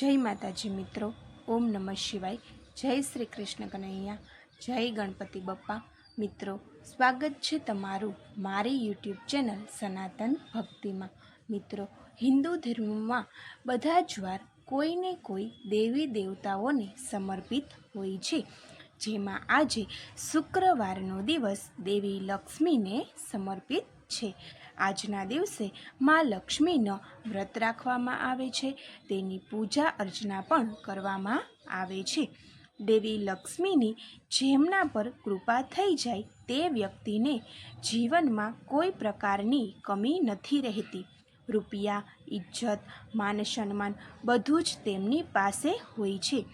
જય માતાજી મિત્રો, ઓમ નમઃ શિવાય. જય શ્રી કૃષ્ણ કનૈયા, જય ગણપતિ બપ્પા. મિત્રો, સ્વાગત છે તમારું મારી યુટ્યુબ ચેનલ સનાતન ભક્તિમાં. મિત્રો, હિન્દુ ધર્મમાં બધા જ વાર કોઈને કોઈ દેવી દેવતાઓને સમર્પિત હોય છે. જેમાં આજે શુક્રવારનો દિવસ દેવી લક્ષ્મીને સમર્પિત છે. આજના દિવસે મા લક્ષ્મીનો વ્રત રાખવામાં આવે છે. તેની પૂજા અર્ચના પણ કરવામાં આવે છે. દેવી લક્ષ્મીની જેમના પર કૃપા થઈ જાય તે વ્યક્તિને જીવનમાં કોઈ પ્રકારની કમી નથી રહેતી. રૂપિયા, ઇજ્જત માન સન્માન બધું જ તેમની પાસે હોય છે.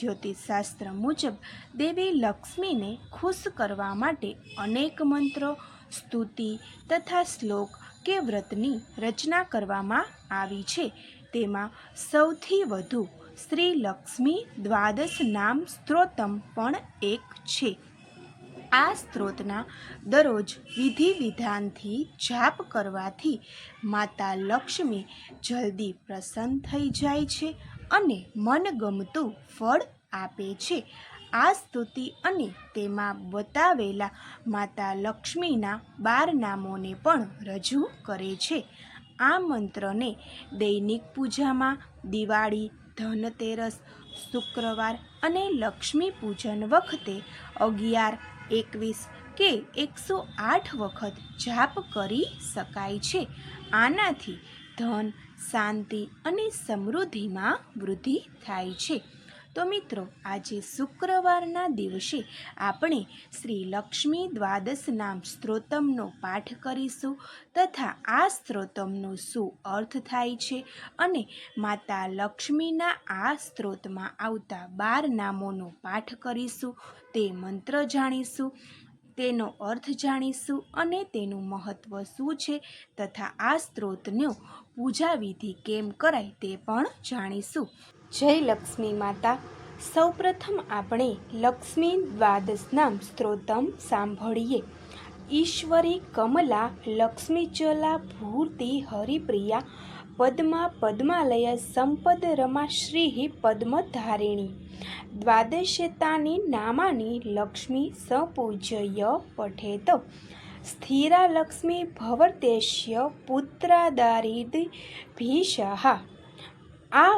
જ્યોતિષશાસ્ત્ર મુજબ દેવી લક્ષ્મીને ખુશ કરવા માટે અનેક મંત્રો સ્તુતિ તથા શ્લોક કે વ્રતની રચના કરવામાં આવી છે. તેમાં સૌથી વધુ શ્રી લક્ષ્મી દ્વાદશ નામ સ્ત્રોતમ પણ એક છે. આ સ્ત્રોતના દરરોજ વિધિ વિધાનથી જાપ કરવાથી માતા લક્ષ્મી જલ્દી પ્રસન્ન થઈ જાય છે અને મનગમતું ફળ આપે છે. આ સ્તુતિ અને તેમાં બતાવેલા માતા લક્ષ્મીના બાર નામોને પણ રજૂ કરે છે. આ મંત્રને દૈનિક પૂજામાં દિવાળી, ધનતેરસ, શુક્રવાર અને લક્ષ્મી પૂજન વખતે અગિયાર, એકવીસ કે એકસો આઠ વખત જાપ કરી શકાય છે. આનાથી ધન, શાંતિ અને સમૃદ્ધિમાં વૃદ્ધિ થાય છે. તો મિત્રો, આજે શુક્રવારના દિવસે આપણે શ્રી લક્ષ્મી દ્વાદશ નામ સ્ત્રોતમનો પાઠ કરીશું તથા આ સ્ત્રોતમનો શું અર્થ થાય છે અને માતા લક્ષ્મીના આ સ્ત્રોતમાં આવતા બાર નામોનો પાઠ કરીશું, તે મંત્ર જાણીશું, તેનો અર્થ જાણીશું અને તેનું મહત્ત્વ શું છે તથા આ સ્ત્રોતનો પૂજા વિધિ કેમ કરાય તે પણ જાણીશું. જય લક્ષ્મી માતા. સૌપ્રથમ આપણે લક્ષ્મી દ્વાદશ નામ સ્ત્રોતમ સાંભળીએ. ઈશ્વરી કમલા લક્ષ્મીચલા ભૂર્તિ હરિપ્રિયા પદ્મા પદ્માલય સંપદ રમા શ્રી પદ્મધારિણી. દ્વાદશતાની નામાની લક્ષ્મી સપૂજય પઠેત. સ્થિરા લક્ષ્મી ભવર્તેશ્ય પુત્રાદારિદ ભીષા આ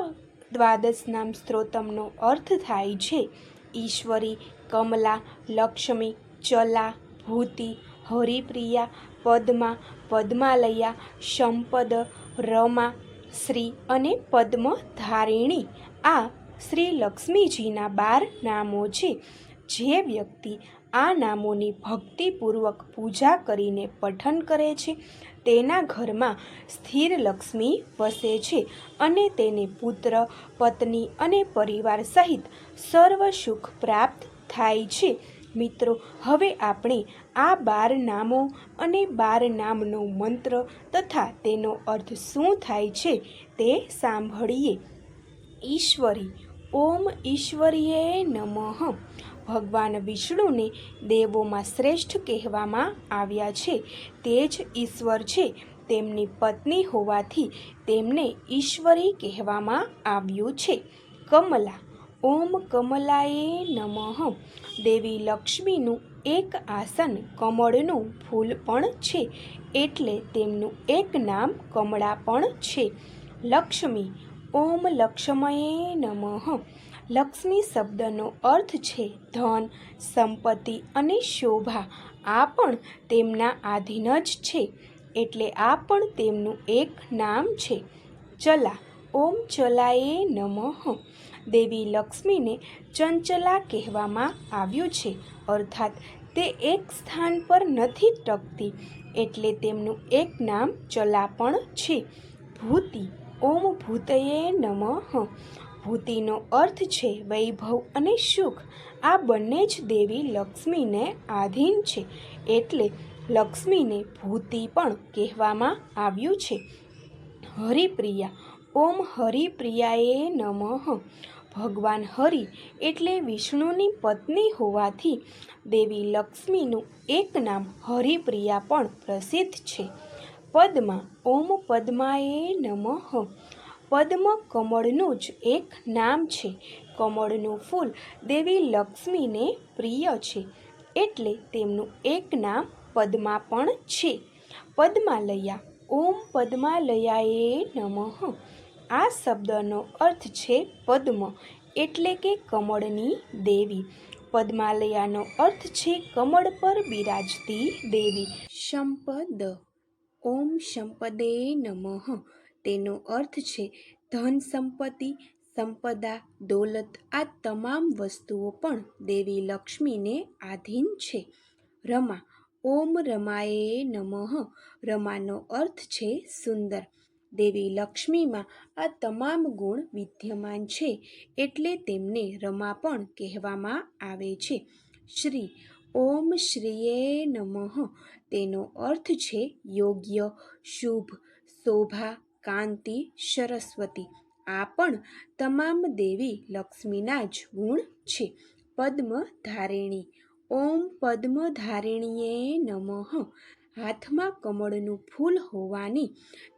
દ્વાદશ નામ સ્ત્રોતમનો અર્થ થાય છે. ઈશ્વરી, કમલા, લક્ષ્મી, ચલા, ભૂતિ, હરિપ્રિયા, પદ્મા, પદ્માલયા, સંપદ, રમા, શ્રી અને પદ્મધારિણી. આ શ્રી લક્ષ્મીજીના બાર નામો છે. જે વ્યક્તિ આ નામોની ભક્તિપૂર્વક પૂજા કરીને પઠન કરે છે. તેના ઘરમાં સ્થિર લક્ષ્મી વસે છે અને તેને પુત્ર, પત્ની અને પરિવાર સહિત સર્વ સુખ પ્રાપ્ત થાય છે. મિત્રો, હવે આપણે આ બાર નામો અને બાર નામનો મંત્ર તથા તેનો અર્થ શું થાય છે તે સાંભળીએ. ઈશ્વરી, ઓમ ઈશ્વરીએ નમઃ. ભગવાન વિષ્ણુને દેવોમાં શ્રેષ્ઠ કહેવામાં આવ્યા છે. તે જ ઈશ્વર છે. તેમની પત્ની હોવાથી તેમને ઈશ્વરી કહેવામાં આવ્યું છે. કમલા, ઓમ કમલાએ નમઃ. દેવી લક્ષ્મીનું એક આસન કમળનું ફૂલ પણ છે. એટલે તેમનું એક નામ કમળા પણ છે. લક્ષ્મી, ઓમ લક્ષ્મયે નમઃ. લક્ષ્મી શબ્દનો અર્થ છે ધન, સંપત્તિ અને શોભા. આ પણ તેમના આધીન જ છે. એટલે આ પણ તેમનું એક નામ છે. ચલા, ઓમ ચલાએ નમઃ. દેવી લક્ષ્મીને ચંચલા કહેવામાં આવ્યું છે. અર્થાત, તે એક સ્થાન પર નથી ટકતી. એટલે તેમનું એક નામ ચલા પણ છે. ભૂતિ, ઓમ ભૂતયે નમઃ. ભૂતિનો અર્થ છે વૈભવ અને સુખ. આ બંને જ દેવી લક્ષ્મીને આધીન છે. એટલે લક્ષ્મીને ભૂતિ પણ કહેવામાં આવ્યું છે. હરિપ્રિયા. ઓમ હરિપ્રિયાએ નમઃ. ભગવાન હરિ એટલે વિષ્ણુની પત્ની હોવાથી દેવી લક્ષ્મીનું એક નામ હરિપ્રિયા પણ પ્રસિદ્ધ છે. પદ્મા. ઓમ પદ્માએ નમઃ. પદ્મ કમળનું જ એક નામ છે. કમળનું ફૂલ દેવી લક્ષ્મીને પ્રિય છે, એટલે તેમનું એક નામ પદ્મા પણ છે. પદ્માલયા, ઓમ પદ્માલયાએ નમઃ. આ શબ્દનો અર્થ છે પદ્મ, એટલે કે કમળની દેવી. પદ્માલયાનો અર્થ છે કમળ પર બિરાજતી દેવી. સંપદ, ઓમ સંપદે નમઃ. તેનો અર્થ છે ધન સંપત્તિ, સંપદા, દોલત, આ તમામ વસ્તુઓ પણ દેવી લક્ષ્મીને આધીન છે. રમા, ઓમ રમાએ નમઃ. રમાનો અર્થ છે સુંદર. દેવી લક્ષ્મીમાં આ તમામ ગુણ વિદ્યમાન છે એટલે તેમને રમા પણ કહેવામાં આવે છે. શ્રી, ઓમ શ્રીએ નમઃ. તેનો અર્થ છે યોગ્ય, શુભ, શોભા કાંતિ, સરસ્વતી. આ પણ તમામ દેવી લક્ષ્મીના જ ગુણ છે. પદ્મ ધારિણી ઓમ પદ્મ ધારિણીએ નમઃ. હાથમાં કમળનું ફૂલ હોવાની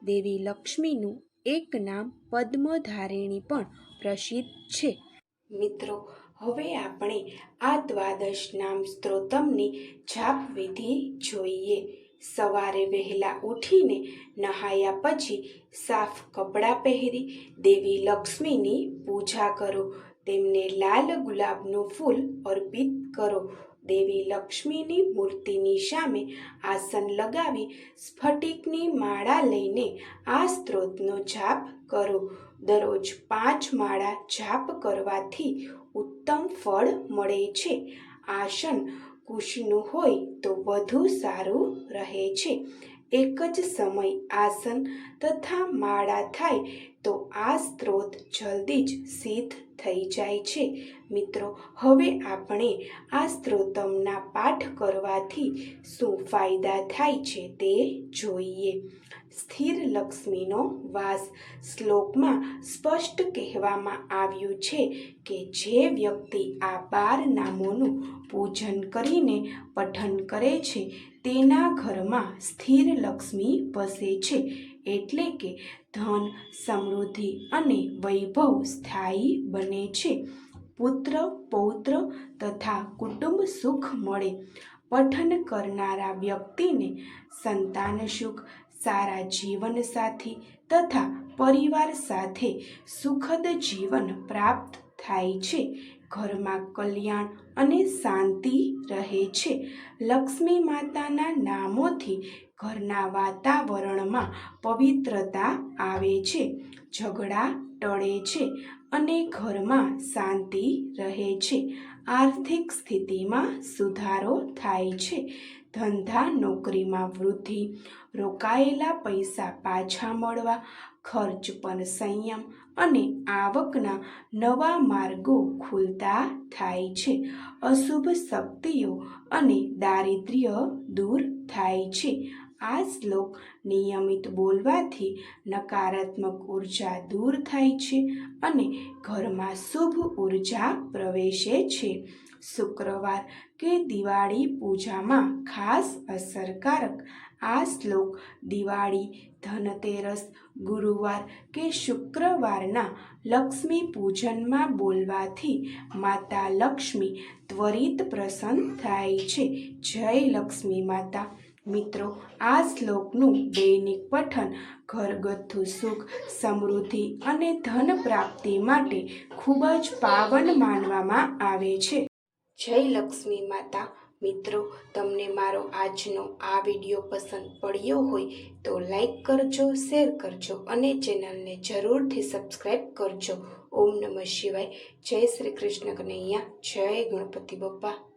દેવી લક્ષ્મીનું એક નામ પદ્મધારિણી પણ પ્રસિદ્ધ છે. મિત્રો, હવે આપણે આ દ્વાદશ નામ સ્ત્રોતમની જાપ વિધિ જોઈએ. સવારે વહેલા ઉઠીને નહાયા પછી સાફ કપડાં પહેરી દેવી લક્ષ્મીની પૂજા કરો. તેમને લાલ ગુલાબનું ફૂલ અર્પિત કરો. દેવી લક્ષ્મીની મૂર્તિની સામે આસન લગાવી સ્ફટિકની માળા લઈને આ સ્ત્રોતનો જાપ કરો. દરરોજ પાંચ માળા જાપ કરવાથી ઉત્તમ ફળ મળે છે. આસન કુશનું હોય તો વધુ સારું રહે છે. એક જ સમય આસન તથા માળા થાય તો આ સ્ત્રોત જલ્દી જ સિદ્ધ થઈ જાય છે. મિત્રો, હવે આપણે આ સ્ત્રોતમના પાઠ કરવાથી શું ફાયદા થાય છે તે જોઈએ. સ્થિર લક્ષ્મીનો વાસ શ્લોકમાં સ્પષ્ટ કહેવામાં આવ્યું છે કે જે વ્યક્તિ આ બાર નામોનું પૂજન કરીને પઠન કરે છે, તેના ઘરમાં સ્થિર લક્ષ્મી વસે છે એટલે કે ધન, સમૃદ્ધિ અને વૈભવ સ્થાયી બને છે. પુત્ર, પૌત્ર તથા કુટુંબ સુખ મળે. પઠન કરનારા વ્યક્તિને સંતાન સુખ સારા જીવનસાથી તથા પરિવાર સાથે સુખદ જીવન પ્રાપ્ત થાય છે. ઘરમાં કલ્યાણ અને શાંતિ રહે છે. લક્ષ્મી માતાના નામોથી ઘરના વાતાવરણમાં પવિત્રતા આવે છે. ઝઘડા ટળે છે અને ઘરમાં શાંતિ રહે છે. આર્થિક સ્થિતિમાં સુધારો થાય છે. ધંધા નોકરીમાં વૃદ્ધિ, રોકાયેલા પૈસા પાછા મળવા, ખર્ચ પર સંયમ અને આવકના નવા માર્ગો ખુલતા થાય છે. અશુભ શક્તિઓ અને દારિદ્ર્ય દૂર થાય છે. આ શ્લોક નિયમિત બોલવાથી નકારાત્મક ઊર્જા દૂર થાય છે અને ઘરમાં શુભ ઊર્જા પ્રવેશે છે. શુક્રવાર કે દિવાળી પૂજામાં ખાસ અસરકારક આ શ્લોક દિવાળી, ધનતેરસ, ગુરુવાર કે શુક્રવારના લક્ષ્મી પૂજનમાં બોલવાથી માતા લક્ષ્મી ત્વરિત પ્રસન્ન થાય છે. જય લક્ષ્મી માતા. મિત્રો, આ શ્લોકનું દૈનિક પઠન ઘરગથ્થુ સુખ, સમૃદ્ધિ અને ધન પ્રાપ્તિ માટે ખૂબ જ પાવન માનવામાં આવે છે. જય લક્ષ્મી માતા. મિત્રો, તમને મારો આજનો આ વીડિયો પસંદ પડ્યો હોય તો લાઈક કરજો, શેર કરજો અને ચેનલને જરૂરથી સબસ્ક્રાઈબ કરજો. ઓમ નમઃ શિવાય. જય શ્રી કૃષ્ણ કનૈયા. જય ગણપતિ બપ્પા.